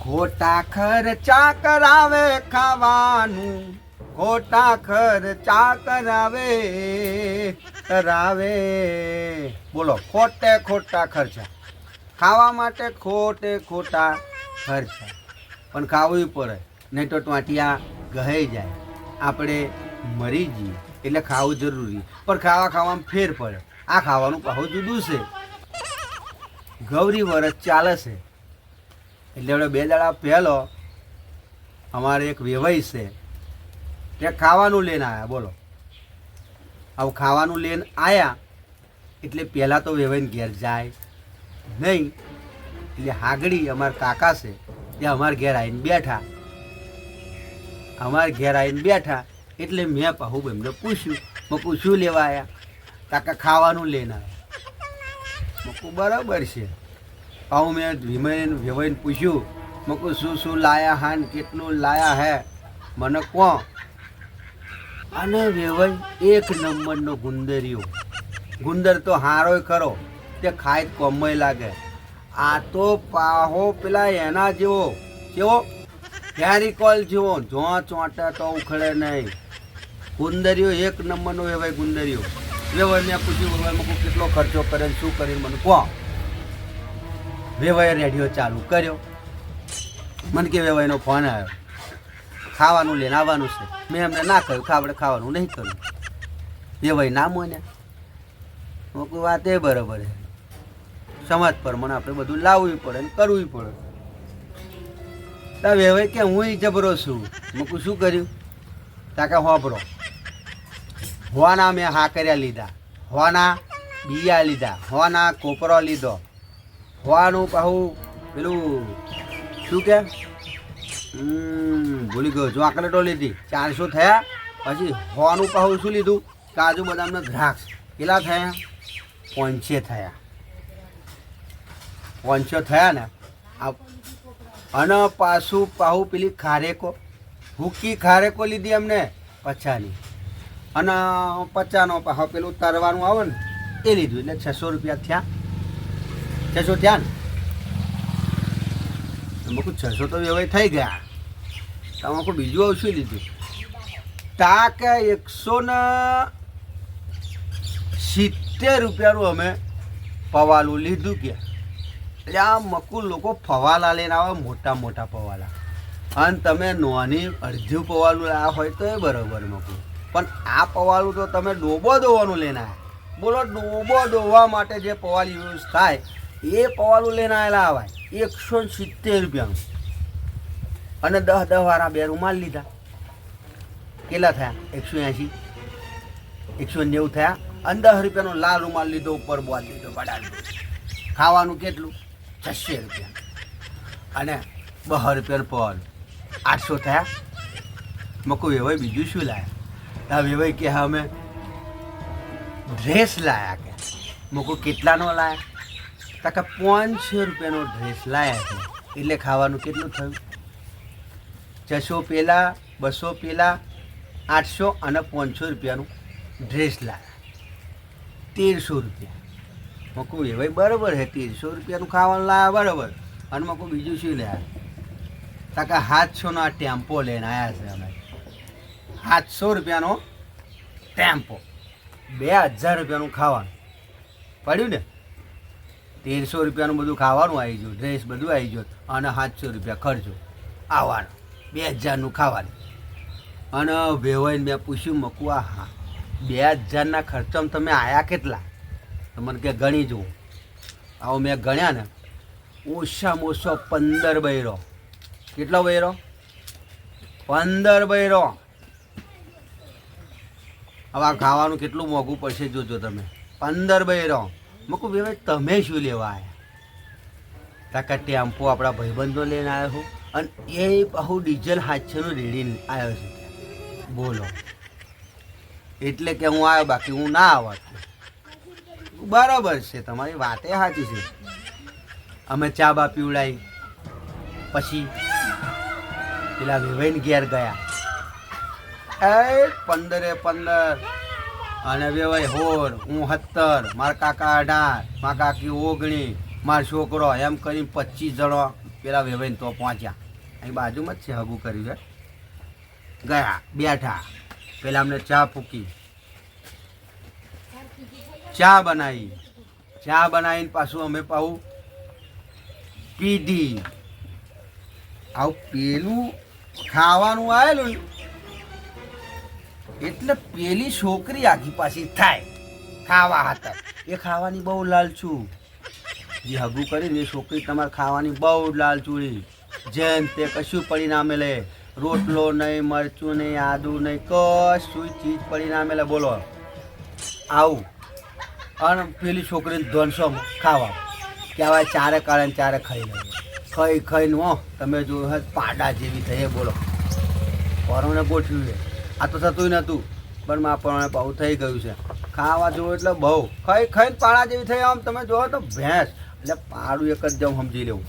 ખોટા ખર્ચા કરાવે ખાવાનું, ખોટા ખર્ચા કરાવે કરાવે. બોલો, ખોટે ખોટા ખર્ચા. ખાવા માટે ખોટે ખોટા ખર્ચા. પણ ખાવું પડે, નહીં તો ટોંટિયા ગહે જાય. આપણે મરી જઈએ, એટલે ખાવું જરૂરી. પણ ખાવા ખાવામાં ફેર પડે. આ ખાવાનું કહો જુદું છે. ગૌરી વરસ ચાલે છે. એટલે હવે બે દાડા પહેલો અમારે એક વેવાઈ છે. તે ખાવાનું લઈને આવ્યા બોલો. આવું ખાવાનું લઈને આવ્યા એટલે પહેલાં તો વેવાઈને ઘેર જાય નહીં, એટલે હાગડી અમારા કાકા છે તે અમારા ઘેર આવીને બેઠા. અમારા ઘેર આવીને બેઠા, એટલે મેં પાહુ એમને પૂછ્યું, મેં પૂછ્યું લેવા આવ્યા કાકા, ખાવાનું લઈને આવ્યા બરાબર છે. પાહુ મેં વિમયને વેવાઈને પૂછ્યું. મેં શું શું લાયા હા કેટલું લાયા હે? મને કહો. અને વેવાઈ એક નંબરનો ગુંદરિયો. ગુંદર તો હારોય ખરો, તે ખાય કોમય લાગે. આ તો પાહો પેલા એના જેવો. કેવો? કેરીકોલ જેવો. જો ચોંટે તો ઉખડે નહીં. ગુંદરિયો એક નંબરનો વેવાય ગુંદરિયો. વેવાઈ મેં પૂછ્યું વેવાઈ મૂકું કેટલો ખર્ચો કરે શું કરીને મને કહો. વેવાઈએ રેડિયો ચાલુ કર્યો. મને કે વેવાઈનો ફોન આવ્યો. ખાવાનું લઈને આવવાનું છે. મેં એમને ના કહ્યું આપણે ખાવાનું નહીં કર્યું. વેવાઈ ના મોન્યા. હું કહું, વાત એ બરાબર છે. સમાજ પ્રમાણે આપણે બધું લાવવું પડે ને કરવું પડે. તા વેવાઈ કે, હું જબરો છું. મૂકું શું કર્યું? તા કે હોબરો હોવાના મેં હા કર્યા લીધા. હોવાના બીયા લીધા. હોવાના કોપરો લીધો. હોવાનું પાહું પેલું, શું કે? ભૂલી ગયો ચોકલેટો લીધી ચારસો થયા, પછી હોવાનું પાહું શું લીધું? કાજુ બદામના દ્રાક્ષ. કેટલા થયા? પાંચસો થયા. પાંચસો થયા ને. આ, અને પાછું પાહું પેલી ખારેકો, ભૂકી ખારેકો લીધી અમને પચાની. અને પચાનો પાહો પેલું તરવાનું આવે ને, એ લીધું, એટલે છસો રૂપિયા થયા. છસો ને મેં છસો તો વ્યવહાર થઈ ગયા. તમે બીજું આવશું લીધું. તા કે એકસો ને સિત્તેર રૂપિયાનું અમે પવાલું લીધું કે. એટલે આ મકુલ લોકો ફવાલા લઈને આવે મોટા મોટા પવાલા. અને તમે નોની અડધું પવાલું લાવ્યા હોય તો એ બરાબર મકુલ. પણ આ પવાલું તો તમે ડોબો દોવાનું લઈને આવ્યા બોલો ડોબો દોવા માટે જે પવાલ યુઝ થાય એ પવાલું લઈને આવેલા આવાય. એકસો સિત્તેર રૂપિયાનું. અને દસ દસ વાળા બે રૂમાલ લીધા. કેટલા થયા? એકસો એંશી. એકસો નેવું થયા. અને દસ રૂપિયાનો લાલ રૂમાલ લીધો, ઉપર બોલ લીધો, બડા ખાવાનું કેટલું? છસો રૂપિયા. અને બસ રૂપિયાનો પવાલ આઠસો થયા. મકો વેવાય બીજું શું લાયા? વેવાય કે અમે ડ્રેસ લાયા કે? મકો કેટલાનો લાયા? તા કે પાંચસો રૂપિયાનો ડ્રેસ લાયા છે. એટલે ખાવાનું કેટલું થયું? છસો પેલા, બસો પેલા, આઠસો અને પાંચસો રૂપિયાનું ડ્રેસ લાયા. તેરસો રૂપિયા. મકું એ ભાઈ બરાબર છે, તેરસો રૂપિયાનું ખાવાનું લાયા બરાબર. અને મકું બીજું શું લાયા? તાકા સાતસોનો આ ટેમ્પો લઈને આવ્યા છે અમે. સાતસો રૂપિયાનો ટેમ્પો. બે હજાર રૂપિયાનું ખાવાનું. પડ્યું ને? તેરસો રૂપિયાનું બધું ખાવાનું આવી ગયું ડ્રેસ બધું આવી ગયું અને સાતસો રૂપિયા ખર્ચો. આવવાનો બે હજારનું ખાવાનું. અને વેવાઈને મેં પૂછ્યું મકુઆ હા, બે હજારના ખર્ચામાં તમે આયા કેટલા? મને કે ગણી જુઓ. આવો મેં ગણ્યા ને, ઓછામાં ઓછો પંદર બૈરો. કેટલો બૈરો? પંદર બૈરો. હવે આ ખાવાનું કેટલું મોંઘું પડશે જોજો તમે. પંદર બૈરો. મકું ભાઈ તમે શું લેવા આવ્યા તાકા ટેમ્પો આપણા ભાઈબંધો લઈને આવ્યો છું. અને એ બહુ ડીઝલ હાથનું રેડીને આવ્યો છે બોલો. એટલે કે હું આવ્યો બાકી હું ના આવત. બરાબર છે, તમારી વાતે સાચી છે. અમે ચા બા પીવડાવી પછી પેલા વેવાઈને ઘેર ગયા. એ પંદરે પંદર. અને વેવાય હોર, હું સત્તર મારા કાકા અઢાર, મારા કાકી ઓગણી, મારો છોકરો, એમ કરીને પચીસ જણો પેલા વેવાઈને તો પહોંચ્યા. અહીં બાજુમાં જ છે હગું કર્યું છે. ગયા, બેઠા. પેલા અમને ચા ફૂકી ચા બનાવી ચા બનાવીને પાછું અમે પાછું પીધી. આવું પેલું ખાવાનું આવેલું. એટલે પેલી છોકરી આખી પાછી થાય. ખાવા હાથર એ ખાવાની બહુ લાલચું જે હગું કરીને એ છોકરી તમારે ખાવાની બહુ લાલચુડી જેમ તે કશું પરિણામે લે. રોટલો નહીં, મરચું નહીં, આદુ નહીં, કશું ચીજ પરિણામે લે. બોલો. આવું. અને પેલી છોકરીને ધોનસો ખાવા. કહેવાય ચારે કાળે ચારે ખાઈ લે. ખાઈ ખાઈને, હો, તમે જો પાડા જેવી થઈ. બોલો. પરોણે ગોઠવ્યું આ તો થતું નહોતું, પણ માં પ્રમાણે બહુ થઈ ગયું છે. ખાવા જુઓ એટલે બહુ. ખાઈ ખાઈને પાડા જેવી થઈ આમ તમે જોવો તો ભેંસ. એટલે પાડું એક જ જમ સમજી લેવું.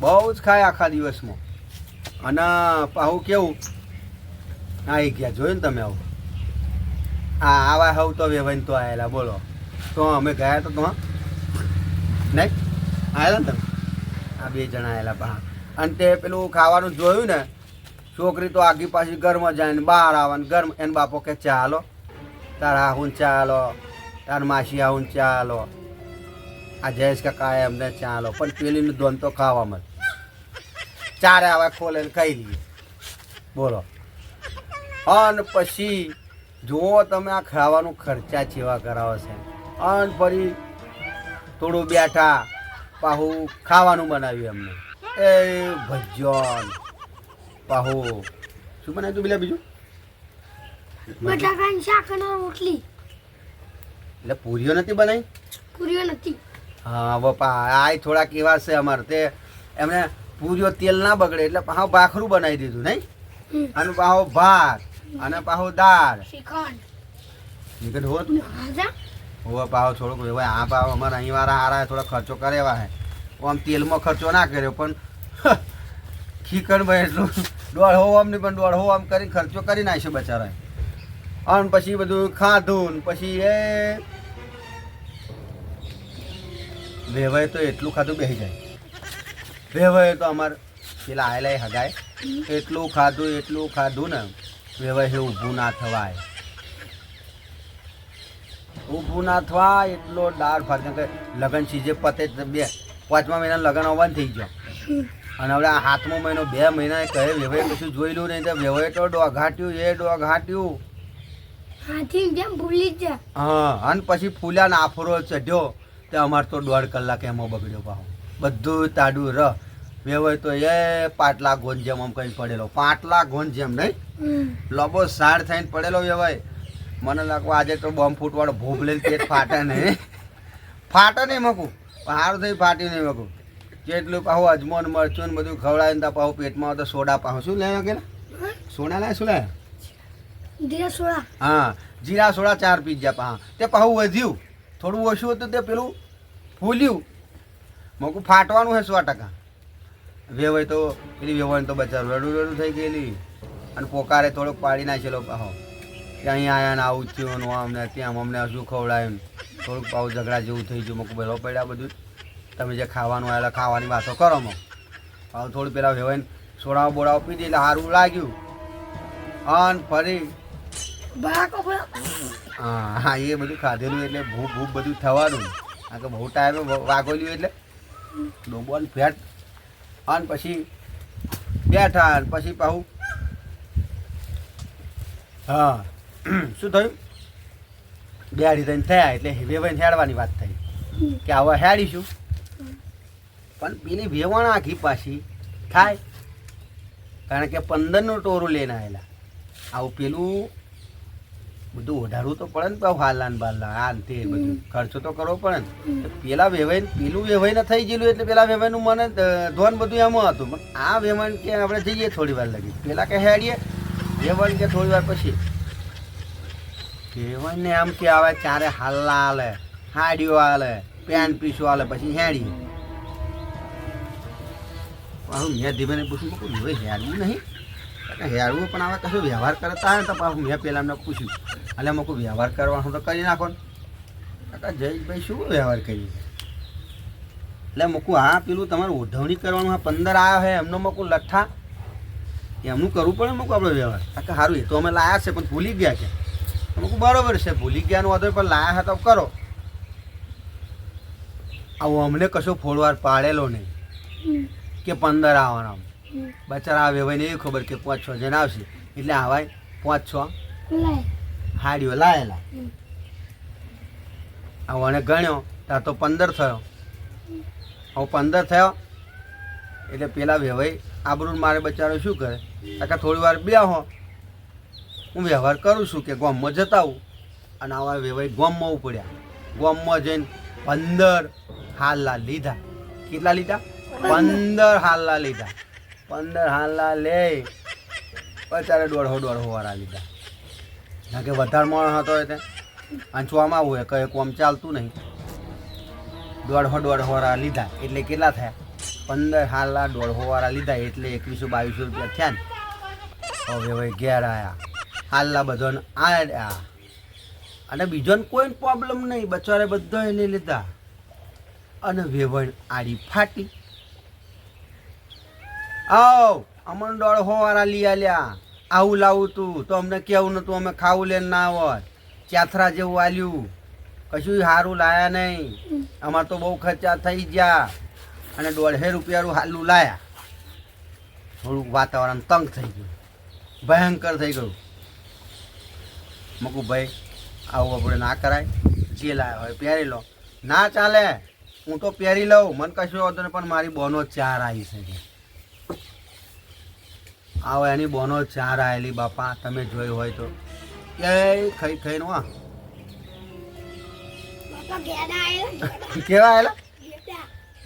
બહુ જ ખાય આખા દિવસમાં. અને પાહું કેવું? આવી ગયા. જોયું ને તમે આવું? હા આવા હવ તો વેવાઈને તો આવેલા બોલો. તો અમે ગયા તો તો, નહીં? આવેલા ને તમે? આ બે જણા આવેલા પા અને તે પેલું ખાવાનું જોયું ને છોકરી તો આગી પાછી ઘરમાં જાય ને બહાર આવે ને ઘર એને બાપો કે ચાલો તાર આહુન ચાલો તાર માસી આહુન ચાલો આ જયેશ કાકા એમને ચાલો પણ પેલીનું ધોન તો ખાવામાં ચારે આવા ખોલે ને ખાઈ લઈએ. બોલો. અને પછી જુઓ તમે આ ખાવાનું ખર્ચા ચેવા કરાવો છે. અને ફરી થોડું બેઠા પાહુ ખાવાનું બનાવ્યું એમને એ ભજન. પાહુ. શું બનાવ્યું તું પેલા બીજું? બટાકાની શાક અને રોટલી. એટલે પૂરીઓ નથી બનાવી પૂરીઓ નથી. હા બપા આ થોડા કેવા છે અમારે. તે એમણે પૂરીઓ તેલ ના બગડે એટલે પાહો ભાખરું બનાવી દીધું નહીં? અને પાહો ભાત અને પાહો દાળ. શ્રીખંડ. ને હાજા હોવા પાહો થોડોક વેવાય આ પાહો અમારે અહીં વાળા હારા થોડા ખર્ચો કરેવા હે. આમ તેલમાં ખર્ચો ના કર્યો પણ ખીકણ ભાઈ એટલું દોઢ આમ નહીં, પણ દોઢ આમ કરી ખર્ચો કરી નાખ્યો બચારા અને પછી બધું ખાધું ને પછી એ વેવાય તો એટલું ખાધું બેસી જાય. વેવાય તો અમારે પેલા આયેલા હગાય. એટલું ખાધું એટલું ખાધું ને વેવાય ઊભું ના થવાય. ઊભું ના થવાય એટલો દાળ ભાત. લગ્ન સીજે પતે બે. પાંચમા મહિના લગન આવવાનું થઈ ગયો. અને હવે આ હાથમો મહિનો બે મહિના કહે વેવાય કશું જોયેલું નહીં. તો વેવાય તો ડોઘાટ્યું એ ડોઘાટ્યું. હાથી જેમ ભૂલી જ હા અને પછી ફૂલ્યા ને આફરો ચઢ્યો. તે અમારે તો દોઢ કલાક એમાં બગડ્યો પાહો. બધું તાડું ર. વેવાય તો એ પાટલા ગોન જેમ આમ કઈ પડેલો. પાટલા ગોન જેમ નહીં. લોબો સાડ થઈને પડેલો વેવાય મને લાગવા આજે તો બોમ્બ ફૂટવાળો લઈને પેટ ફાટે નહીં. ફાટે નહીં મકું. હાર થઈ ફાટી નહીં મકું. જેટલું પાહું અજમોન મરચું ને બધું ખવડાવીને તા પાહું પેટમાં તો સોડા પાહું. શું લેવા કે સોડા લાય શું લાય? જીરા સોડા. હા જીરા સોડા ચાર પીઝા પાહા. તે પાહું વધ્યું. થોડું ઓછું હતું તે પેલું ફૂલ્યું. મોકું ફાટવાનું હે સો ટકા. વેવાય તો પેલી વેવાય તો બચાર. રડું રડું થઈ ગયેલી. અને પોકારે થોડોક પાડી નાખેલો પાહો. કે અહીંયા આયા ને આવું થયું અમને આમ ને ત્યાં અમને હજુ ખવડાયું થોડુંક પાહું ઝઘડા જેવું થઈ ગયું. મોકું ભલો પડ્યા બધું. તમે જે ખાવાનું આવેલા ખાવાની વાતો કરો મો. હવે થોડું પેલા વેવાઈને સોડાઓ બોડાઓ પીધી એટલે સારું લાગ્યું. અને ફરી હા હા એ બધું ખાધેલું એટલે ભૂખ ભૂખ બધું થવાનું. આ કે બહુ ટાઈમે વાગોલ્યું એટલે. ડોબોન ફેટ અને પછી બેઠા અને પછી પાછું હા શું થયું? બેડી થઈને થયા એટલે વેવાઈને હેડવાની વાત થઈ. કે હવે હેડીશું? પણ પેલી વેવાણ આખી પાછી થાય. કારણ કે પંદરનું ટોરું લઈને આવેલા. આવું પેલું બધું વધારવું તો પડે ને પાછું હાલાન બાલા આ ને તે બધું. ખર્ચો તો કરવો પડે ને. પેલા વેવાઈ પેલું વેવાઈ ને થઈ ગયેલું એટલે પેલા વેવાઈનું મને ધોન બધું એમાં હતું. પણ આ વેવાણ કે આપણે જઈએ થોડી વાર લગી. પેલા કે હેડીએ વેવાણ કે થોડી વાર પછી. વેવાઈને આમ કે આવે ચારે હાલ્લા હાલે હાડીઓ હાલે પેન્ટ પીસો હાલે પછી હેડીએ. પાછું મેં ધીમે પૂછ્યું કોઈ હવે હેરવું નહીં? હેરવું પણ હવે કશું વ્યવહાર કરતા હોય ને તો પાછું મેં પહેલાં એમને પૂછ્યું. એટલે અમે વ્યવહાર કરવાનો તો કરી નાખો ને. કાકા જયેશભાઈ, શું વ્યવહાર કરીએ? એટલે મૂકું હા પેલું તમારે ઓઢવણી કરવાનું હા પંદર આવ્યો હે એમનો મૂકું લઠ્ઠા? એમનું કરવું પડે મૂકું આપણે વ્યવહાર? કાકા સારું એ તો અમે લાયા છે, પણ ભૂલી ગયા છે. મૂકું બરાબર છે, ભૂલી ગયાનું વાંધો પણ લાયા હતા કરો. આવું, અમને કશો ફોડવાર પાડેલો નહીં. કે પંદર આવવાના. બચારા આ વેવાઈને એ ખબર કે પાંચ છ જણ આવશે. એટલે આવાય પાંચ છ હાડ્યો હાડીઓ લાયેલા. આવવાને ગણ્યો ત્યાં તો પંદર થયો. હવે પંદર થયો એટલે પેલા વેવાઈ આબરૂ મારે બચારો શું કરે? કાકા થોડી વાર બે હો હું વ્યવહાર કરું છું કે ગોમમાં જતા આવું. અને આવા વેવાઈ ગોમમાં ઉપડ્યા ગોમમાં જઈને પંદર હાલ લીધા. કેટલા લીધા? પંદર હાલલા લીધા. પંદર હાલલા લે. અત્યારે દોઢો દોઢો વાળા લીધા. ના કે વધારે માણસ હતો એટલે આંચવામાં આવું હોય, કંઈ કોમ ચાલતું નહીં. દોઢો દોઢો વાળા લીધા. એટલે કેટલા થયા? પંદર હાલના દોઢો વાળા લીધા. એટલે એકવીસો, બાવીસો રૂપિયા થયા ને. હવે હવે ઘેર આવ્યા હાલલા બધાને આયા. અને બીજોને કોઈ પ્રોબ્લેમ નહીં. બચારે બધા લઈ લીધા. અને વેવણ આડી ફાટી. આવ, અમને દોઢો વાળા લઈ આલ્યા આવું લાવું તું. તો અમને કેવું નતું, અમે ખાવું લે ના આવત ચાથરા જેવું આલ્યું. કશું સારું લાયા નહીં. અમારે તો બહુ ખર્ચા થઈ ગયા. અને દોઢે રૂપિયાનું હાલું લાયા. થોડુંક વાતાવરણ તંગ થઈ ગયું. ભયંકર થઈ ગયું. મકુ ભાઈ, આવું આપણે ના કરાય. જે લાયા હોય પહેરી લો. ના ચાલે. હું તો પહેરી લઉં. મને કશું વાંધો નહીં, પણ મારી બોનો ચાર આવી છે કે આવો એની બોનો ચાર આવેલી બાપા તમે જોઈ હોય તો. એ ખાઈ ખાઈને આયેલા, કેવા આવેલા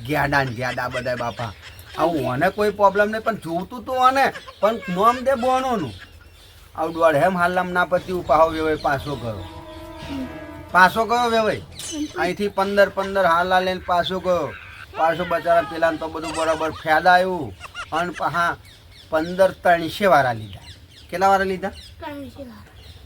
ગ્યાડા ને ગ્યાડા બધા બાપા. આવું મને કોઈ પ્રોબ્લેમ નહીં પણ જોતું તો આને પણ નોમ દે બોનોનું. આવું દોઢ હેમ હાલમ ના પતી ઉપાહો વેવાય પાછો ગયો. પાછો ગયો વેવાય? અહીંથી પંદર પંદર હાલા લઈને પાછો ગયો. પાછો બચારા પેલા તો બધું બરાબર ફેદાયું અને હા પંદર ત્રણસે વાળા લીધા. કેટલા વાળા લીધા?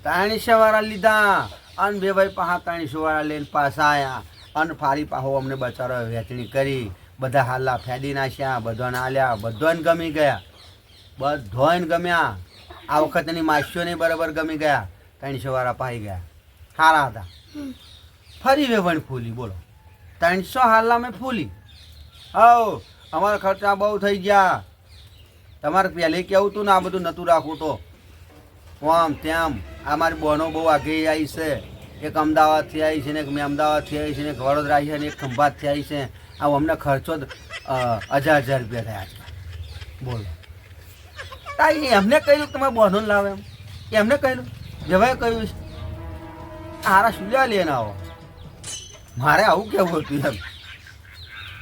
ત્રણસો વાર. વાળા લીધા. અને બે ભાઈ પાહા ત્રણસો વાળા લઈને પાછા આવ્યા અને ફારી પાહો અમને બચારો વેચણી કરી. બધા હાલા ફેદી નાખ્યા બધાને હાલ્યા બધાને ગમી ગયા. બધોને ગમ્યા. આ વખતની માસીઓને બરાબર ગમી ગયા. ત્રણસો વાળા પાઈ ગયા. સારા હતા. ફરી વેવણ ફૂલી બોલો. ત્રણસો હાલના મેં ફૂલી. હવ અમારા ખર્ચા બહુ થઈ ગયા. તમારે પહેલે કેવું હતું ને આ બધું નહોતું રાખવું તો? આમ તેમ આ મારી બહેનો બહુ આગે આવી છે. એક અમદાવાદથી આવી છે ને એક મેં અમદાવાદથી આવી છે ને એક વડોદરા આવી છે ને એક ખંભાતથી આવી છે. આવું અમને ખર્ચો હજાર હજાર રૂપિયા થયા છે. બોલો. તાઈ એમને કહ્યું તમારે તમે બહેનો લાવે એમ. એમને કહ્યું. જવાય કહ્યું છે. હારા સુલ્યા લઈને આવો? મારે આવું કેવું હતું એમ.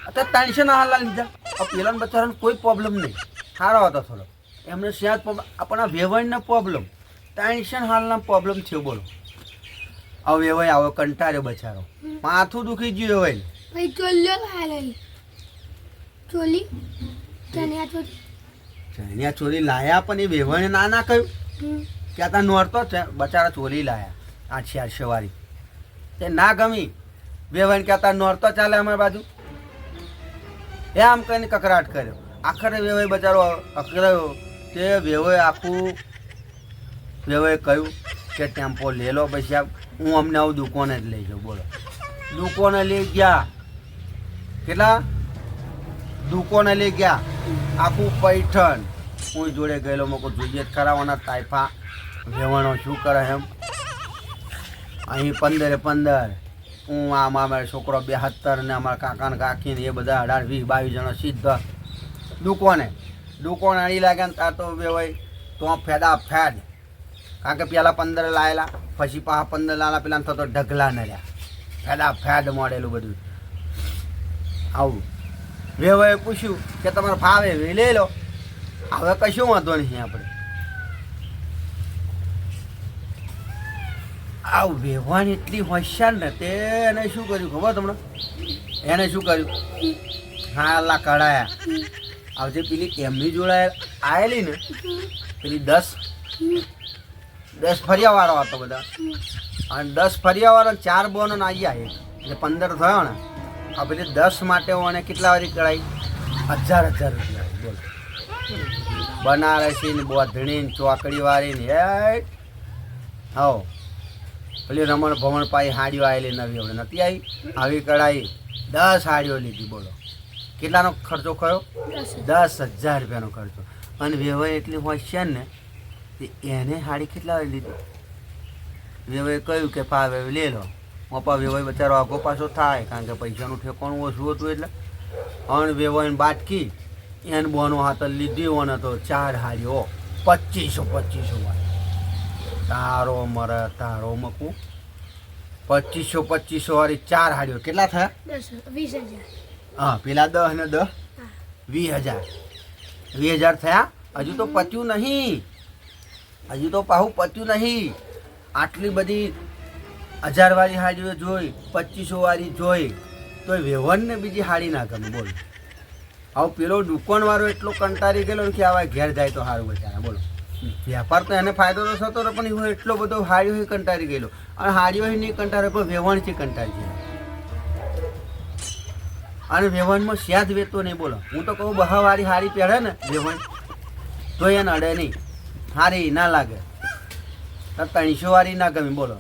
અત્યારે ત્રણસો ના હાલા લીધા. પેલા બચારાને કોઈ પ્રોબ્લેમ નહીં. સારો હતો થોડો. એમને પ્રોબ્લેમ આપણા વ્યવહારના પ્રોબ્લેમ ટેન્શન હાલના પ્રોબ્લેમ થયો બોલો. હવે વેવાય આવો કંટાળ્યો બચારો. માથું દુખી ગયું હોય ભાઈ ચોલીઓ લાયેલી. ચોલી? ચણિયા ચોલી. ચણિયા લાયા પણ એ વેવાણે ના ના કહ્યું. કે આ નોરતો બચારા ચોરી લાયા આ ચારસો વાળી તે ના ગમી. વેવાણ કહેતા નોરતો ચાલે અમારી બાજુ. એ આમ કહીને કકરાટ કર્યો. આખરે વેવાય બચારો અકરાયો તે વેવાય આખું વેવાય કહ્યું કે ટેમ્પો લે લો પછી હું અમને આવું દુકાને જ લઈ જાઉં, બોલો. દુકાને લઈ ગયા. કેટલા? દુકાને લઈ ગયા. આખું પૈઠણ. હું જોડે ગયેલો મોકો જોઈએ જ કરાવવાના તાઇફા વેવાણો શું કરે એમ? અહીં પંદરે પંદર. હું, આમાં અમારા છોકરો બે સત્તર ને અમારા કાકા ને કાકી ને એ બધા અઢાર, વીસ, બાવીસ જણા સીધા દુકાને દુકાન અણી લાગે ને ત્યાં તો વેવાય તો ફેદા ફેદ. કારણ કે પેલા પંદર લાયેલા, પછી પાછા પંદર લાયેલા પેલા થતો ઢગલા નડ્યા. ફેદા ફેદ મળેલું બધું. આવું. વેવાએ પૂછ્યું કે તમારે ફાવે એ લઈ લો. હવે કશું વાંધો નહીં આપણે. આ વેવાણ એટલી હોશિયાર ને તે એને શું કર્યું ખબર તમને? એને શું કર્યું? હા અલ્લા કઢાયા. આવજે પેલી એમની જોડે આવેલી ને, પેલી દસ. દસ ફરિયાવાળા હતો બધા. અને દસ ફરિયાવાળો ચાર બોનો આવ્યા એટલે પંદર થયો ને. આ પેલી દસ માટે ઓને કેટલા વાળી કરાઈ હજાર હજાર રૂપિયા. બોલો. બનારસી ને બોધણી ને ચોકડી વાળી ને, એ હો પેલી રમણ ભમણ પાઈ હાડીઓ આવેલી નવી, હવે નથી આવી આવી કઢાઈ. દસ હાડીઓ લીધી, બોલો. કેટલાનો ખર્ચો કયો દસ હજાર. રૂપિયાનો ખર્ચો. અને વેવાઈ એટલી હોશિયાર ને કે એને હાડી કેટલા લીધી? વેવાઈ કહ્યું કે પા હવે લે લો. મોપા વેવાઈ બચારો આગો પાછો થાય કારણ કે પૈસાનું ઠેકાણું ઓછું હતું એટલે. અને વેવાઈને બાટકી એને બોનો હાથ લીધી હોને તો ચાર હાડીઓ પચીસો પચીસો વાળી તારો મરે તારો મકું. પચીસો પચીસો વાળી ચાર હાડીઓ કેટલા થયા? વીસ હજાર. હા, પેલા દસ ને દસ વીસ હજાર. વીસ હજાર થયા. હજુ તો પત્યું નહીં. હજુ તો પાહું પત્યું નહીં. આટલી બધી હજારવાળી હાડીઓ જોઈ પચીસો વાળી જોઈ તો વ્યવહારને બીજી હાડી ના ગમે, બોલો. આવું પેલો દુકાનવાળો એટલો કંટાળી ગયેલો કે આવા ઘેર જાય તો સારું બચારા, બોલો. વ્યાપાર તો એને ફાયદો તો થતો પણ એટલો બધો હાડીઓ કંટાળી ગયેલો. અને હાડીઓ નહીં કંટારે પણ વ્યવહારથી કંટાળી ગયેલો. અને વેવનમાં સ્યાદ વેતો નહીં, બોલો. હું તો કહું, બહાવાળી હારી પહેરે ને, વ્યવહાર. તો એને અડે નહીં. હારી ના લાગે. ત્રણસો વાળી ના ગમી, બોલો.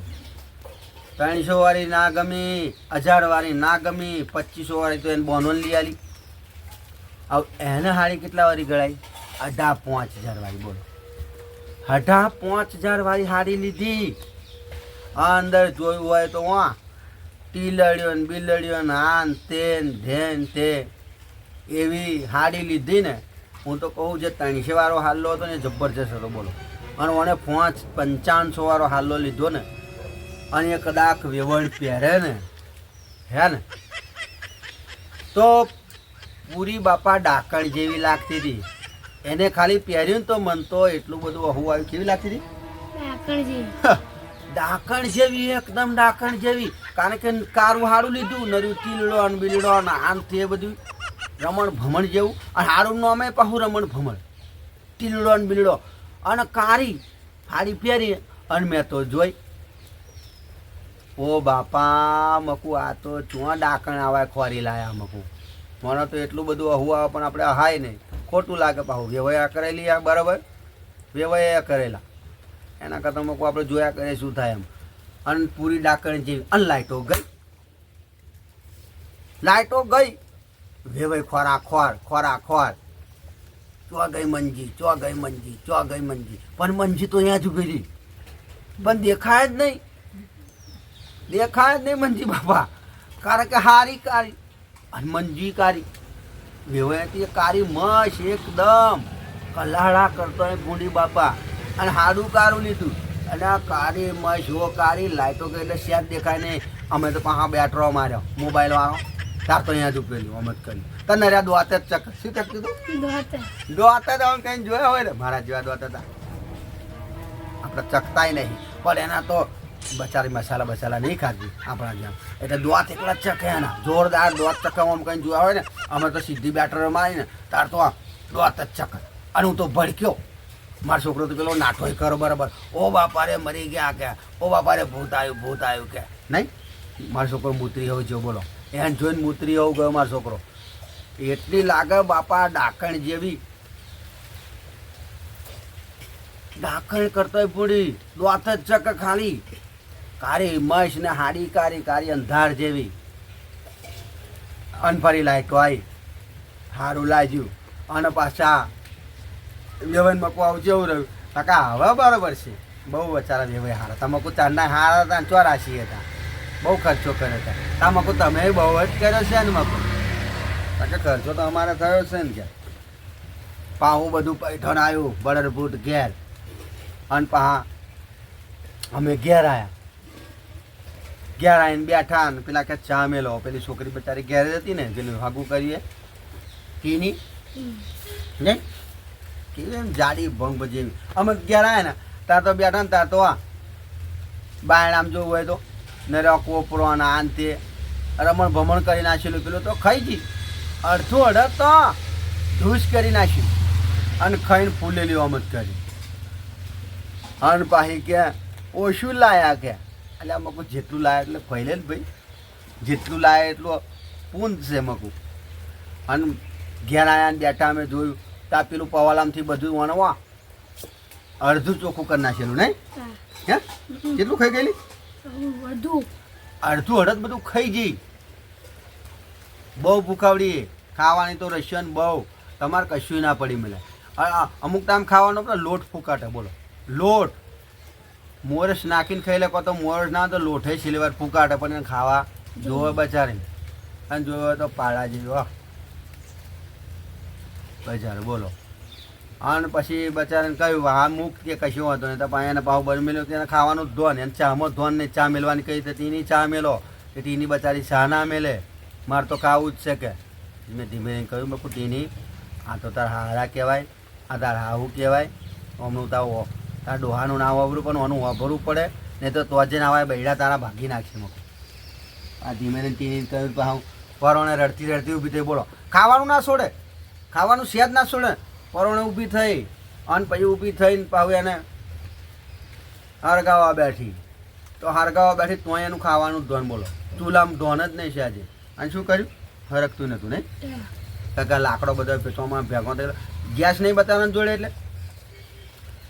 ત્રણસો વાળી ના ગમી, હજાર વાળી ના ગમી, પચીસો વાળી તો એને બોનો લઈ આલી. હવે એને હારી કેટલા વાળી ગળાઈ અઢા પાંચ હજાર વાળી, બોલો. અઢા પાંચ હજાર વાળી હારી લીધી. અંદર જોયું હોય તો વાં. ટીલડ્યો ને બિલડ્યો ને આન તે ને ધેન તે એવી હાડી લીધી ને હું તો કહું જે ત્રણસો વાળો હાલ્લો હતો ને જબરજસ્ત હતો બોલો. અને મને પાંચ પંચાણસો વાળો હાલ્લો લીધો ને અને એ કદાચ વેવણ પહેરે ને હે ને. તો પૂરી બાપા ડાકણ જેવી લાગતી હતી. એને ખાલી પહેર્યું ને તો મન તો એટલું બધું અહુ આવ્યું. કેવી લાગતી હતી? ડાકણ જેવી એકદમ ડાકણ જેવી. કારણ કે કારું હારું લીધું, નર્યું તીલડો ને બીલડો ને આમ તે બધું રમણ ભમણ જેવું. અને હારું નામે પાછું રમણ ભમણ. તીલડો ને બીલડો. અને કારી હારી પહેરી અને મેં તો જોઈ. ઓ બાપા, મકુ, આ તો ચુઆ ડાકણ આવા ખોરી લાયા મકુ. મને તો એટલું બધું અહુ આવે, પણ આપણે હાય નહીં. ખોટું લાગે પાછું વ્યવહાર કરેલી આ બરાબર? વ્યવહાર કરેલા. એના કરતાં મકુ આપણે જોયા કરીએ શું થાય એમ. અને પૂરી ડાકણ જેવી. અને લાઇટો ગઈ. લાઇટો ગઈ. વેવાય ખોરા ખોર ખોરા ખોર. ચો ગઈ મંજી ચો ગઈ મંજી ચો ગઈ મંજી. પણ મંજી તો અહીંયા જ ઊભી રહી. પણ દેખાય જ નહીં. દેખાય જ નહીં મંજી બાપા. કારણ કે હારી કારી. અને મંજી કારી. વેવાયથી કારી મસ એકદમ. કલાડા કરતો ગુંડી બાપા. અને હાડું કારું લીધું. અને આ કારી મસ હો કારી લાઈટો કે એટલે શેર દેખાય નહીં. અમે તો પાછા બેટરો માર્યો મોબાઈલ વાળો. તાર તો અહીંયા જ ઉપેલું અમે જ કર્યું. તને રહ્યા દોતે જ ચક શું ચકતું તું દોતે જ અમે કંઈ જોયા હોય ને. મારા જેવા દોતે હતા. આપણે ચકતાય નહીં. પણ એના તો બચારી મસાલા બસાલા નહીં ખાધી આપણા જેમ. એટલે દોત એકલા જ ચકે એના. જોરદાર દોત ચકાવવામાં કંઈ જોયા હોય ને. અમે તો સીધી બેટરો મારીને તાર તો આ દોત જ ચક અને હું તો ભડક્યો. મારો છોકરો તો પેલો નાઠોય કરો બરાબર. ઓ બાપા રે મરી ગયા કે. ઓ બાપા રે ભૂત આવ્યું ભૂત આવ્યું કે. નહીં? મારો છોકરો મૂતરી હોવ જો બોલો. એને જોઈને મૂતરી હોવ ગયો મારો છોકરો. એટલી લાગે બાપા ડાકણ જેવી. ડાકણ કરતો પૂરી. દોત જ ચક ખાલી. કારી મશ ને હાડી કારી કારી અંધાર જેવી. અનફરી લાયક હોય. સારું લાગ્યું. અને પાછા વ્યવન મકો આવું જેવું રહ્યું. કાકા હવે બરાબર છે. બહુ બચારા વ્યવહાર હારા તમાકુ ચારના હારા હતા ચોરાશી હતા. બહુ ખર્ચો કર્યો હતા તમાકુ તમે બહુ જ કર્યો છે ને મકુ કારણ ખર્ચો તો અમારે થયો છે ને કે. પાહું બધું પૈઠણ આવ્યું બળરભૂત ઘેર. અને પાહા અમે ઘેર આવ્યા ઘેર આવીને બેઠા ને પેલા કે ચા મેલો. પેલી છોકરી બચારી ઘેર હતી ને પેલું હાગું કરીએ. કીની નહીં કેવી જાડી ભંગ જેવી અમે ઘેર આવ્યા ને ત્યાં તો બેઠા ને ત્યાં તો આ બાયણ આમ જોવું હોય તો નરા કોપરો ને આન તે રમણ ભમણ કરી નાખેલું, પેલું તો ખાઈ ગઈ. અડધું અડધ તો ધૂસ કરી નાખ્યું અને ખાઈને ફૂલેલી અમત કરી. અન પાછી કે, ઓછું લાયા કે. એટલે આમાં કોઈ જેટલું લાયા એટલે ખોઈ લે ભાઈ. જેટલું લાયા એટલું પૂંજ છે મકું અને ઘેર આવ્યા ને બેઠા અમે જોયું તા પેલું પવાલામથી બધું વણવા. અડધું ચોખ્ખું કરી નાખેલું નહીં? હા. કેટલું ખાઈ ગયેલી? અડધું. અડધું અડધ બધું ખાઈ ગઈ. બહુ ભૂખાવડી ખાવાની તો રશિયન બહુ. તમારે કશું ના પડી મળે. અમુક ટાઈમ ખાવાનો પણ લોટ ફૂકાટે બોલો. લોટ. મોરસ નાખીને ખાઈ લે તો મોરસ ના તો લોઠે સિલેવાર ફૂકાટે પણ ખાવા જોવે બચારીને. અને જોવે તો પાડા જેવી બચારે બોલો. અને પછી બચારાને કહ્યું, હા, મૂક કે કશું વાંધો નહીં. તો એને પાવ બન મેલ્યો તેને ખાવાનું ધોન, એને ચામાં ધોન ને ચા મેલવાની કહી તો તીની ચા મેલો, કે તીની બચારી ચા ના મેલે. મારે તો ખાવું જ છે કે. મેં ધીમે કહ્યું, બાપુ ટીની આ તો તાર હારા કહેવાય, આ તાર હાવું કહેવાય. હમણું ઓ- તાર ડોહાનું ના વાપરું, પણ ઓનું વાપરવું પડે. નહીં તો તો જ ના આવે બૈડા તારા ભાગી નાખશે. મૂકું આ ધીમે ટીની કહ્યું કે હું પરોણે રડતી રડતી ઊભી થઈ, બોલો. ખાવાનું ના છોડે. ખાવાનું સિયાદ ના છોડે પરોણે ઊભી થઈ અને પછી ઊભી થઈને પાછું એને હરગાવા બેઠી. તો હરગાવા બેઠી તોય એનું ખાવાનું ધોન બોલો. ચૂલામાં ધોન જ નહીં છે આજે. અને શું કર્યું? હરકતું નહોતું નહીં? કાકા, લાકડો બધો પેટોમાં ભેગો થયેલો. ગેસ નહીં બતાવવાનું જોડે એટલે?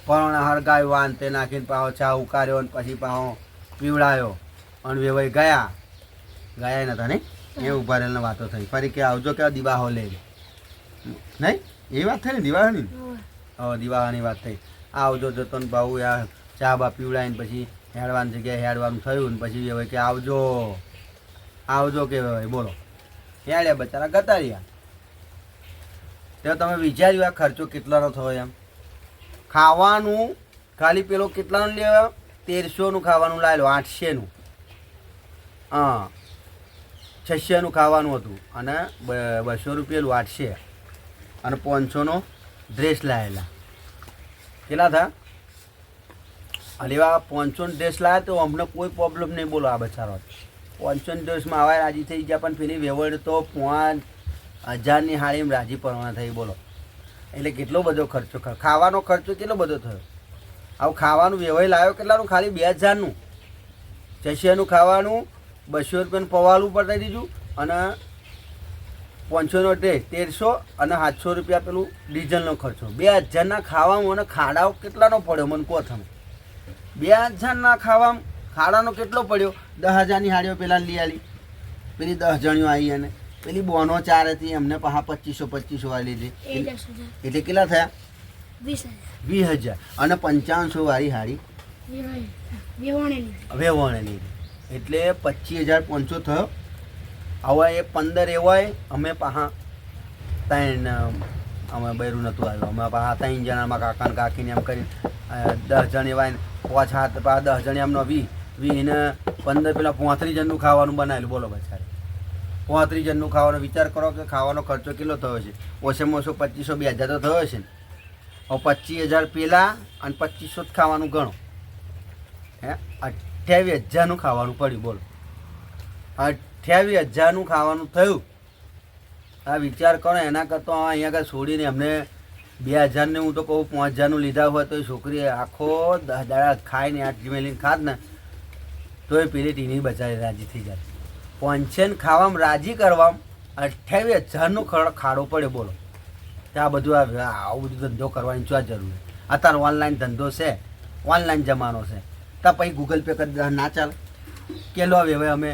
પરોણે હરગાવ્યો વાન તે નાખીને પાહો ચા ઉકાર્યો અને પછી પાહો પીવડાયો. અને વેવાઈ ગયા. ગયા નતા, નહીં? એ ઊભા રહેલા વાતો થઈ. ફરી કે આવજો કે દિવાહો લે. નહીં? એ વાત થઈ ને દિવાળાની હવે દિવાળાની વાત થઈ. આવજો જો તને ભાऊ યાર ચા બા પીવડાવીને પછી હેડવાની જગ્યાએ હેડવાનું થયું ને પછી હવે કે આવજો. આવજો કે ભાઈ બોલો. હેડ્યા બચારા ગતા રહ્યા. તો તમે વિચાર્યું આ ખર્ચો કેટલાનો થયો એમ? ખાવાનું ખાલી પેલો કેટલાનું લેવા તેરસોનું ખાવાનું લાવેલું આઠસેનું. હા છસેનું ખાવાનું હતું. અને બસો રૂપિયાનું આઠસે. અને પાંચસોનો ડ્રેસ લાવેલા કેટલા થયા અને એવા પાંચસો ડ્રેસ લાવ્યા તો અમને કોઈ પ્રોબ્લેમ નહીં. બોલો આ બચારો. પાંચસો ડ્રેસમાં આવા રાજી થઈ ગયા, પણ પેલી વેવડ તો પાંચ હજારની હાળીમાં રાજી પરવાના થઈ. બોલો. એટલે કેટલો બધો ખર્ચો ખાવાનો ખર્ચો કેટલો બધો થયો? આવું ખાવાનું વ્યવહાર લાવ્યો કેટલાનું? ખાલી બે હજારનું. જશિયાનું ખાવાનું બસો રૂપિયાનું પવાલું પતાવી દીધું અને પાંચસોનો ડ્રેસ તેરસો અને સાતસો રૂપિયા પેલું ડીઝલનો ખર્ચો. બે હજારના ખાવામાં અને ખાડાઓ કેટલાનો પડ્યો મને કહો તમે. બે હજારના ખાવામાં ખાડાનો કેટલો પડ્યો? દસ હજારની હાડીઓ પેલા લઈ આલી. પેલી દસ જણીઓ આવી અને પેલી બોનો ચાર હતી એમને પાછા પચીસો પચીસો વાળી લીધી. એટલે કેટલા થયા? વીસ હજાર. અને પંચાવનસો વાળી હાડી વેવાણે લીધી. એટલે પચીસ હજાર પાંચસો થયો. હવે એ પંદર એવાય અમે પાહા ત્રણ, અમે બૈરું નહોતું આવ્યું. અમે પાહા ત્રણ જણામાં કાકાને કાકીને એમ કરી દસ જણ એવાય પાંચ હાથ પાછા દસ જણ એમનો વી વીને પંદર પેલા પોંત્રીસ જણનું ખાવાનું બનાવેલું. બોલો બચારે. પોંત્રીસ જણનું ખાવાનો વિચાર કરો કે ખાવાનો ખર્ચો કેટલો થયો છે? ઓછામાં ઓછો પચીસો, બે હજાર તો થયો છે ને. હવે પચીસ હજાર પહેલાં અને પચીસો જ ખાવાનું ગણો. હે? અઠ્યાવીસ હજારનું ખાવાનું પડ્યું. બોલો. અઠ્યાવીસ હજારનું ખાવાનું થયું. આ વિચાર કરો, એના કરતાં અહીંયા આગળ છોડીને અમને બે હજારને હું તો કહું, પાંચ હજારનું લીધા હોય તો એ છોકરી આખો દાડા ખાઈને આઠ જીમેલીને ખાત ને તો એ પેલી ટીની બચાવી રાજી થઈ જાય. પંચેન ખાવામાં, રાજી કરવામાં, અઠ્યાવીસ હજારનો ખડ પડ્યો, બોલો. ત્યાં બધું આવું બધું ધંધો કરવાની શું જરૂર અત્યારે ઓનલાઈન ધંધો છે ઓનલાઈન જમાનો છે. તો પછી ગૂગલ પે કરી ના ચાલે. કે લો હવે અમે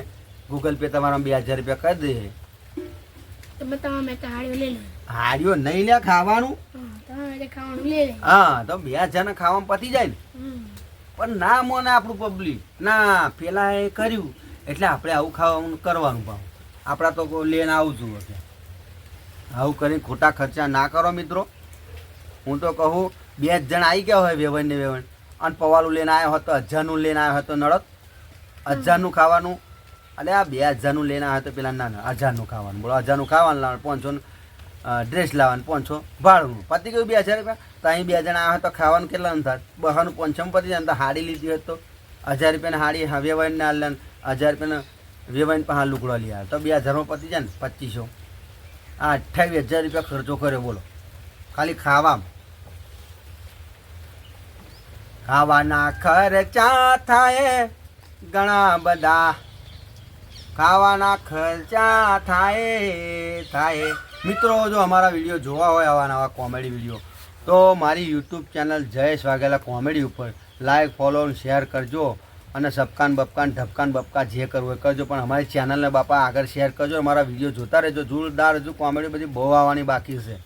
ગૂગલ પે તમારા બે હજાર રૂપિયા કરી દે. તમે તમારા હાડ્યો લઈ લે. હાર્યો નહીં લે ખાવાનું? હા ખાવાનું લે. હા તો બે હજારના ખાવામાં પતી જાય ને. પણ ના મોને આપણું પબ્લિક ના પેલા એ કર્યું. એટલે આપણે આવું ખાવાનું કરવાનું ભાવ આપણા તો લઈને આવું છું એટલે આવું કરીને ખોટા ખર્ચા ના કરો મિત્રો. હું તો કહું બે જ જણ આવી ગયા હોય વેવણ ને વેવણ. અને પવાલું લઈને આવ્યો હતો તો હજારનું લઈને આવ્યો હોય તો નડત. હજારનું ખાવાનું અને આ બે હજારનું લઈને આવે તો પેલા ના ના હજારનું ખાવાનું. બોલો, હજારનું ખાવાનું લાવવાનું પાંચસો ડ્રેસ લાવવાનું પાંચસો ભાડું. પતી ગયું બે હજાર રૂપિયા? તો અહીં બે જણા આવે તો ખાવાનું કેટલાનું થાય બહાનું પાંચસો પતી જાય તો હાડી લીધી હોય તો. હજાર રૂપિયાની હાડી વેવાઈને ને હજાર રૂપિયાના વેવાઈને પાસે લુકડો લઈ આવે. તો બે હજારમાં પતી જાય ને પચીસો. આ અઠ્યાવીસ હજાર રૂપિયા ખર્ચો કર્યો, બોલો. ખાલી ખાવામાં. ખાવાના ખર્ચા થાય ઘણા બધા. ખાવાના ખર્ચા થાય થાય. મિત્રો, જો અમારા વીડિયો જોવા હોય, આવા નવા કોમેડી વીડિયો, તો મારી YouTube channel Jayesh Vaghela comedy ઉપર લાઈક ફોલો શેર કરજો અને સબકાન બપકાન ઢબકાન બપકા જે કરવું હોય કરજો. પણ અમારી ચેનલને બાપા આગળ શેર કરજો અમારા વીડિયો જોતા રહેજો. જોરદાર હજુ કોમેડી બધી બહુ આવવાની બાકી છે.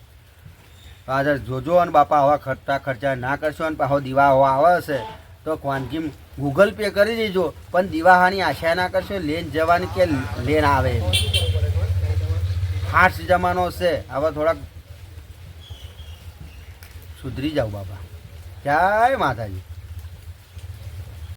આગળ જોજો અને બાપા આવા ખર્ચા ખર્ચા ના કરશો અને પાછો દીવા હવા આવે હશે. તો ક્વાન્કીમ ગૂગલ પે કરી દેજો, પણ દિવાહાની આશા ના કરશો, લેન જવાની કે લેન આવે. ફાસ્ટ જમાનો છે, હવે થોડાક સુધરી જાવ બાબા જય માતાજી.